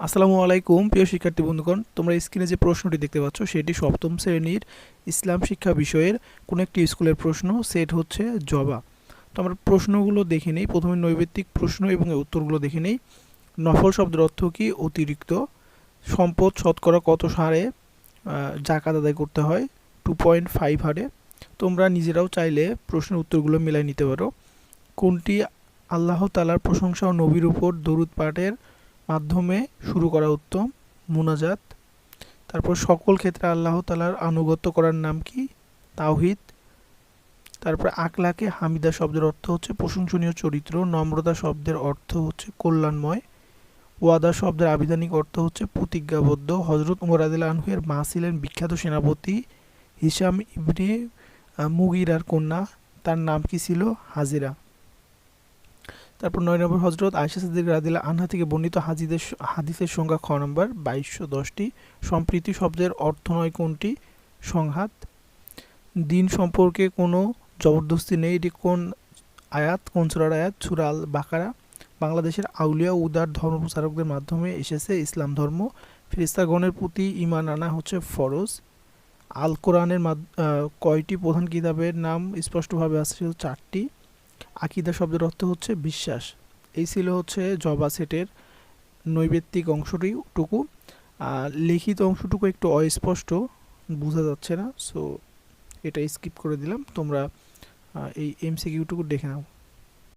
আসসালামু আলাইকুম প্রিয় শিক্ষার্থী বন্ধুগণ। তোমরা স্ক্রিনে যে প্রশ্নটি দেখতে পাচ্ছ সেটি সপ্তম শ্রেণির ইসলাম শিক্ষা বিষয়ের কোনো একটি স্কুলের প্রশ্ন। সেট হচ্ছে জবা। তো আমরা প্রশ্নগুলো দেখে নেই। প্রথমে নৈবেত্তিক প্রশ্ন এবং উত্তরগুলো দেখে নেই। নফল শব্দের অর্থ কি? অতিরিক্ত। সম্পদ শতকরা কত আহ, জাকাত আদায় করতে হয়? টু পয়েন্ট ফাইভ হারে। তোমরা নিজেরাও চাইলে প্রশ্নের উত্তরগুলো মিলাই নিতে পারো। কোনটি আল্লাহ তালার প্রশংসা ও নবীর উপর দরুদ পাঠের মাধ্যমে শুরু করা উত্তম, মুনাজাত। তারপর সকল ক্ষেত্রে আল্লাহ তালার আনুগত্য করার নাম কি? তাওহিদ। তারপর আকলাকে হামিদা শব্দের অর্থ হচ্ছে প্রশংসনীয় চরিত্র, নম্রতা শব্দের অর্থ হচ্ছে কল্যাণময়। ওয়াদা শব্দের আবিধানিক অর্থ হচ্ছে প্রতিজ্ঞাবদ্ধ। হজরত উমর আনহুয়ের মা ছিলেন বিখ্যাত সেনাপতি হিসাম ইবনে মুগিরার কন্যা। তার নাম কি ছিল? হাজিরা। তারপর নয় নম্বর হজরত আয়সা সিদ্দিক রাদিল্লা আনহা থেকে বর্ণিত হাজিদের হাদিসের সংখ্যা খ নম্বর, বাইশশো দশটি, সম্প্রীতি শব্দের অর্থ নয় কোনটি? সংঘাত। দিন সম্পর্কে কোনো জবরদস্তি নেই। এটি কোন আয়াত? কোন সুরার আয়াত? সুরাল বাকারা বাংলাদেশের আউলিয়া উদার ধর্ম প্রচারকদের মাধ্যমে এসেছে ইসলাম ধর্ম। ফেরেস্তাগণের প্রতি ইমান আনা হচ্ছে ফরজ। আল কোরআনের কয়টি প্রধান কিতাবের নাম স্পষ্টভাবে আছে? চারটি। আকিদা শব্দের অর্থ হচ্ছে বিশ্বাস। এই ছিল হচ্ছে জবা সেটের নৈবেত্তিক অংশটি টুকু আর লিখিত অংশটুকু একটু অস্পষ্ট, বোঝা যাচ্ছে না সো এটা স্কিপ করে দিলাম। তোমরা এই এমসিকিউটুকু দেখে নাও।